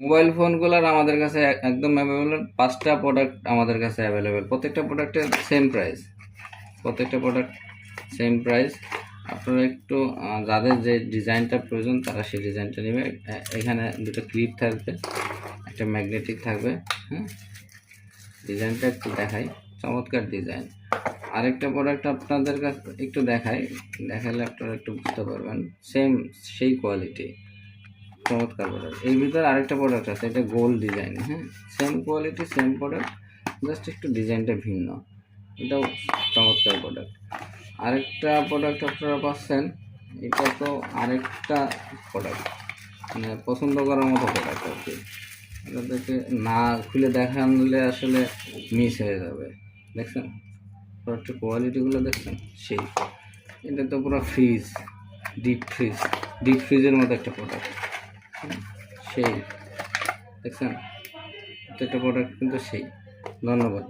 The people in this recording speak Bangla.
মোবাইল ফোনগুলোর আমাদের কাছে একদম অ্যাভেলেবেল পাঁচটা প্রোডাক্ট আমাদের কাছে অ্যাভেলেবেল প্রত্যেকটা প্রোডাক্টের সেম প্রাইস প্রত্যেকটা প্রোডাক্ট সেম প্রাইস আপনারা একটু যাদের যে ডিজাইনটা প্রয়োজন, তারা সেই ডিজাইনটা নেবে। এখানে দুটো ক্লিপ থাকবে, একটা ম্যাগনেটিক থাকবে হ্যাঁ? ডিজাইনটা একটু দেখাই। চমৎকার ডিজাইন। আরেকটা প্রোডাক্ট আপনাদের কাছে, একটু দেখাই। দেখালে আপনারা একটু বুঝতে পারবেন। সেম সেই কোয়ালিটি চমৎকার প্রোডাক্টের ভিতরে আরেকটা প্রোডাক্ট আছে, এটা গোল ডিজাইন হ্যাঁ? Same quality same product just একটু ডিজাইনটা ভিন্ন। এটাও চমৎকার প্রোডাক্ট আরেকটা প্রোডাক্ট আপনারা পাচ্ছেন, এটা তো আরেকটা প্রোডাক্ট মানে পছন্দ করার মতো প্রোডাক্ট আর কি। আপনাদেরকে না খুলে দেখালে আসলে মিস হয়ে যাবে। দেখছেন? প্রোডাক্টের কোয়ালিটিগুলো দেখছেন? সেই। এটা তো পুরো ফ্রিজ ডিপ ফ্রিজ ডিপ ফ্রিজের মতো একটা প্রোডাক্ট সেই দেখছেন? প্রত্যেকটা প্রোডাক্ট কিন্তু সেই। ধন্যবাদ।